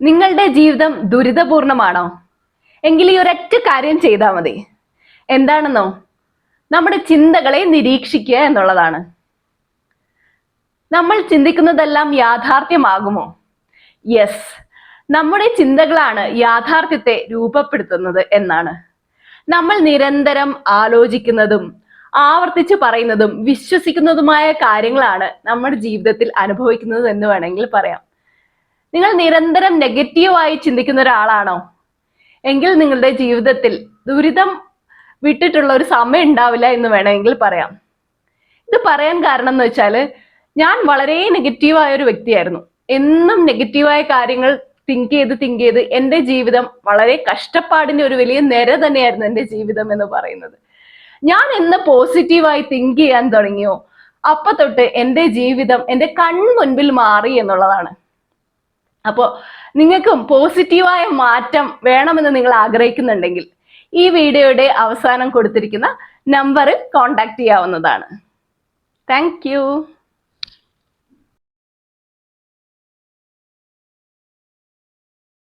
നിങ്ങളുടെ ജീവിതം ദുരിതപൂർണമാണോ? എങ്കിൽ ഈ ഒരൊറ്റ കാര്യം ചെയ്താൽ മതി. എന്താണെന്നോ? നമ്മുടെ ചിന്തകളെ നിരീക്ഷിക്കുക എന്നുള്ളതാണ്. നമ്മൾ ചിന്തിക്കുന്നതെല്ലാം യാഥാർത്ഥ്യമാകുമോ? യെസ് നമ്മുടെ ചിന്തകളാണ് യാഥാർത്ഥ്യത്തെ രൂപപ്പെടുത്തുന്നത് എന്നാണ്. നമ്മൾ നിരന്തരം ആലോചിക്കുന്നതും ആവർത്തിച്ച് പറയുന്നതും വിശ്വസിക്കുന്നതുമായ കാര്യങ്ങളാണ് നമ്മുടെ ജീവിതത്തിൽ അനുഭവിക്കുന്നത് എന്ന് വേണമെങ്കിൽ പറയാം. നിങ്ങൾ നിരന്തരം നെഗറ്റീവായി ചിന്തിക്കുന്ന ഒരാളാണോ? എങ്കിൽ നിങ്ങളുടെ ജീവിതത്തിൽ ദുരിതം വിട്ടിട്ടുള്ള ഒരു സമയം ഉണ്ടാവില്ല എന്ന് വേണമെങ്കിൽ പറയാം. ഇത് പറയാൻ കാരണം എന്ന് വെച്ചാൽ ഞാൻ വളരെ നെഗറ്റീവായ ഒരു വ്യക്തിയായിരുന്നു. എന്നും നെഗറ്റീവായ കാര്യങ്ങൾ തിങ്ക് ചെയ്ത് തിങ്ക് ചെയ്ത് എന്റെ ജീവിതം വളരെ കഷ്ടപ്പാടിന്റെ ഒരു വലിയ നിര തന്നെയായിരുന്നു എന്റെ ജീവിതം എന്ന് പറയുന്നത്. ഞാൻ എന്ന് പോസിറ്റീവായി തിങ്ക് ചെയ്യാൻ തുടങ്ങിയോ? അപ്പൊ തൊട്ട് എന്റെ ജീവിതം എന്റെ കൺമുൻപിൽ മാറി എന്നുള്ളതാണ്. അപ്പോൾ നിങ്ങൾക്കും പോസിറ്റീവായ മാറ്റം വേണമെന്ന് നിങ്ങൾ ആഗ്രഹിക്കുന്നുണ്ടെങ്കിൽ ഈ വീഡിയോയുടെ അവസാനം കൊടുത്തിരിക്കുന്ന നമ്പറിൽ കോൺടാക്ട് ചെയ്യാവുന്നതാണ്. താങ്ക്